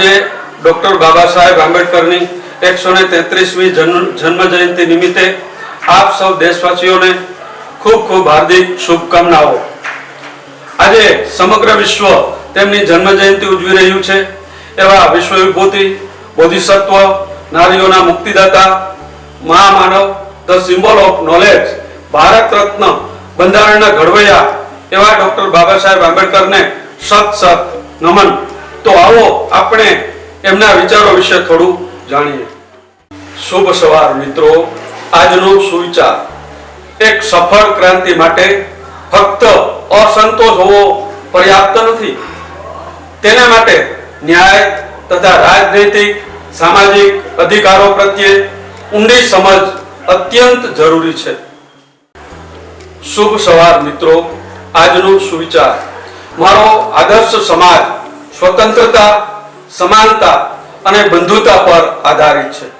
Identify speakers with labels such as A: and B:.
A: આજે ડોક્ટર બાબા સાહેબ આંબેડકરની એકસો ને તેત્રીસમી જન્મ જયંતિ નિમિત્તે આપ સૌ દેશવાસીઓને ખૂબ ખૂબ હાર્દિક શુભકામનાઓ. આજે સમગ્ર વિશ્વ તેમની જન્મ જયંતિ ઉજવી રહ્યું છે. એવા વિશ્વ વિભૂતિ બોધિસત્વ, નારીઓના મુક્તિદાતા, મહામાનવ, the symbol of knowledge, Bharat Ratna, બંધારણના ઘડવૈયા એવા ડોક્ટર બાબા સાહેબ આંબેડકરને સત સત નમન. તો આવો આપણે એમના વિચારો વિશે થોડું જાણીએ. શુભ સવાર મિત્રો. આજનો સુવિચાર. એક સફળ ક્રાંતિ માટે ફક્ત અસંતોષ હોવો પર્યાપ્ત નથી. તેના માટે ન્યાય તથા રાજનૈતિક, સામાજિક અધિકારો પ્રત્યે ઊંડી સમજ અત્યંત જરૂરી છે. શુભ સવાર મિત્રો. આજનો સુવિચાર. મારો આદર્શ સમાજ સ્વતંત્રતા સમાનતા અને બંધુતા પર આધારિત છે.